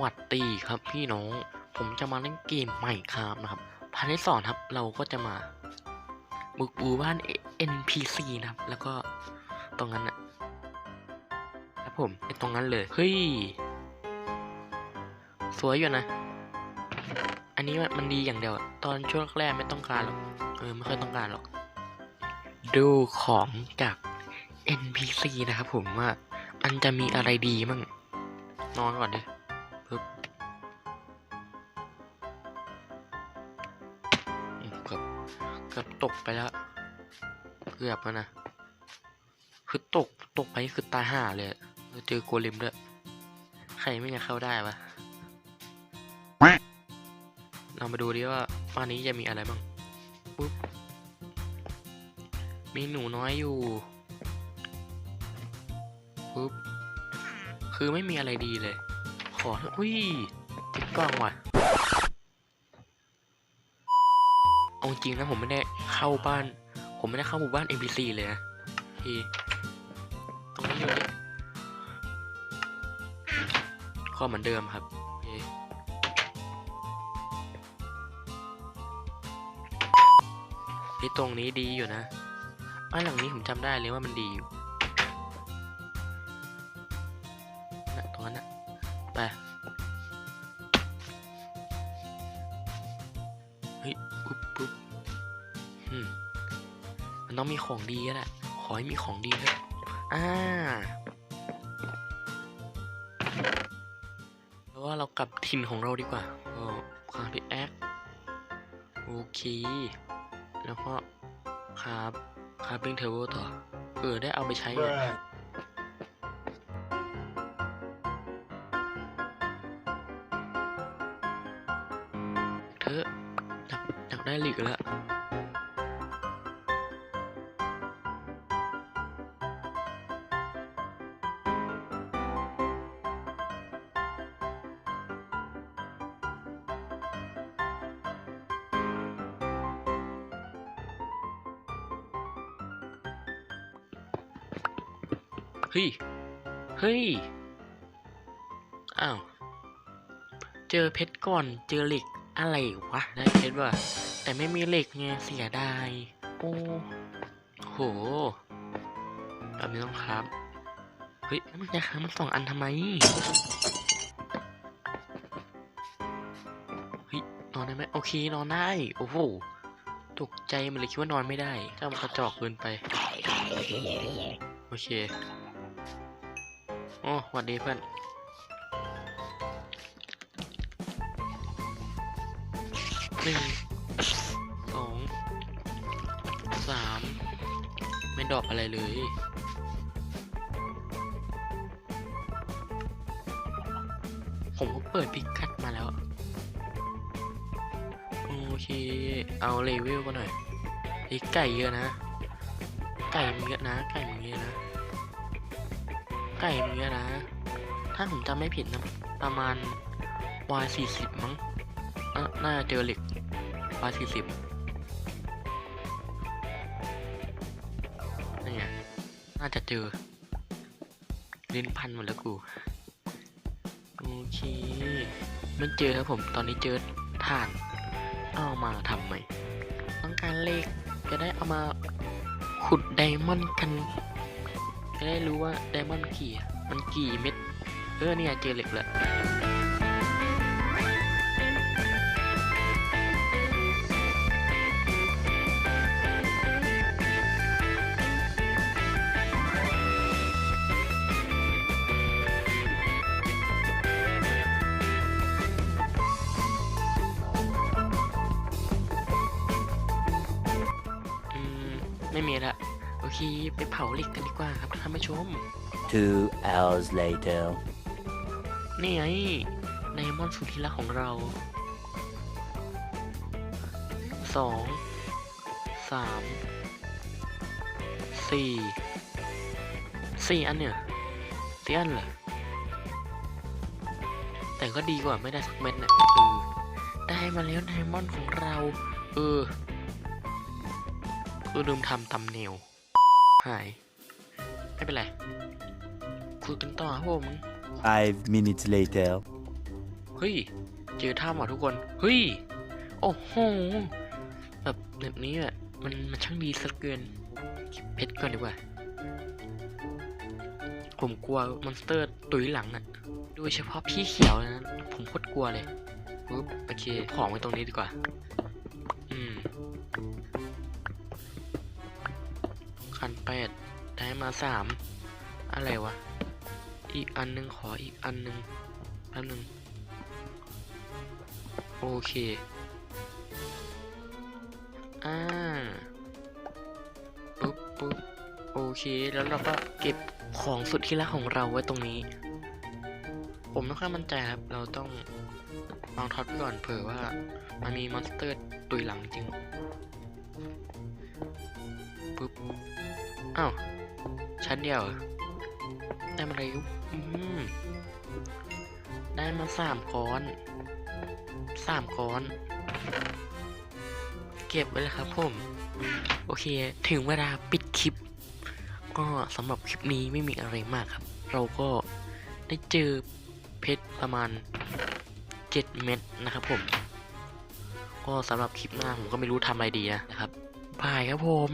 วัสดีครับพี่น้อง ผมจะมาเล่นเกมใหม่ครับนะครับภายในสอนครับ เราก็จะมาบุกบูบ้าน NPC นะครับ แล้วก็ตรงนั้นนะครับผมไอ้ตรงนั้นเลย เฮ้ย สวยอยู่นะ อันนี้มันดีอย่างเดียว ตอนช่วงแรกไม่ต้องการหรอก เออ ไม่ค่อยต้องการหรอก ดูของจาก NPC นะครับผมว่า มันจะมีอะไรดีมั่งนอนก่อนดิ เกือบตกไปแล้ว เกือบแล้วนะ คือตกตกไปคือตายห่าเลยเจอโกเลมด้วยใครไม่อยากเข้าได้ปะเรามาดูดิว่าบ้านนี้จะมีอะไรบ้างปุ๊บมีหนูน้อยอยู่ปุ๊บคือไม่มีอะไรดีเลย ขออะอุ้ยติดกล้องว่ะ เอาจริงนะผมไม่ได้เข้าบ้าน ผมไม่ได้เข้าหมู่บ้าน NPC เลยนะพี่ตรงนี้อยู่ดิก็เหมือนเดิมครับที่ตรงนี้ดีอยู่นะบ้านหลังนี้ผมจำได้เลยว่ามันดีอยู่ อืมมันต้องมีของดีก็แหละขอให้มีของดีนะอ่าแล้วว่าเรากลับถิ่นของเราดีกว่าก็คาพิแอคโอเค แล้วก็คาบคาเป็นเทเบิลต่อ เออ ได้เอาไปใช้ไง Bruh. เธออยากอยากได้หลีกแล้ว เฮ้ย เฮ้ย อ้าว เจอเพชรก่อนเจอเหล็กอะไรวะได้เพชรว่ะแต่ไม่มีเหล็กไงเสียดาย โอ้โหแบบนี้ต้องครับ เฮ้ยมันจะค้างมันสองอันทำไม เฮ้ย นอนได้ไหมโอเคนอนได้ โอ้โหตกใจมันเลยคิดว่านอนไม่ได้ก็มันกระจอกเกินไป โอเค โอ้หวัดดีเพื่อน หนึ่ง สอง สาม ไม่ดอปอะไรเลยผมก็เปิดพิกัดมาแล้ว โอเค เอาเลเวลก็หน่อยไอ้ไก่เยอะนะ ไก่มันเยอะนะ ไก่มันเยอะนะ ไก่มันเยอะนะ ถ้าผมจำไม่ผิดนะ ประมาณ Y สี่สิบมั้งน่าจะเจอเหล็ก Y สี่สิบนี่ไงน่าจะเจอลิ้นพันหมดแล้วกูโอเคไม่เจอครับผม ตอนนี้เจอถ่านเอามาทำใหม่ต้องการเล็กจะได้เอามาขุดไดมอนด์กัน จะได้รู้ว่าไดมอนด์กี่มันกี่เม็ด เออเนี่ยเจอเหล็กแล้วอืมไม่มีละ โอเค ไปเผาเหล็กกันดีกว่าครับท่านผู้ชม Two hours later. นี่ไงไดมอนด์สุดที่รักของเราสองสามสี่สี่อันเนี่ยสี่อันเหรอแต่ก็ดีกว่าไม่ได้สักเม็ดนะเออได้มาแล้วไดมอนด์ของเรา เออคือลืมทำตำเนว หาย ไม่เป็นไร คุยกันต่อครับผม Five minutes later. เฮ้ย เจอถ้ำว่ะทุกคน เฮ้ย โอ้โห แบบแบบนี้อะมันมันช่างดีสักเกินเก็บเพชรก่อนดีกว่า ผมกลัวมอนสเตอร์ตุยหลังอะโดยเฉพาะพี่เขียวนะผมโคตรกลัวเลยปุ๊บโอเคของไว้ตรงนี้ดีกว่า อืม คันแปดได้มาสามอะไรวะ อีกอันหนึงขออีกอันหนึงแป๊บหนึ่งโอเคอ่าปุ๊บปุ๊บโอเคแล้วเราก็เก็บของสุดที่รักของเราไว้ตรงนี้ ผมไม่ค่อยมั่นใจครับ เราต้องลองท็อปไว้ก่อนเผื่อว่ามันมีมอนสเตอร์ตุยหลังจริงปุ๊บ อ้าว ชั้นเดียวได้มาอะไรยุอืมได้มาสามก้อนสามก้อน เก็บไว้เลยครับผม โอเค ถึงเวลาปิดคลิป ก็สำหรับคลิปนี้ไม่มีอะไรมากครับ เราก็ได้เจอเพชรประมาณ 7 เม็ดนะครับผม ก็สำหรับคลิปหน้าผมก็ไม่รู้ทำอะไรดีนะครับบายครับผม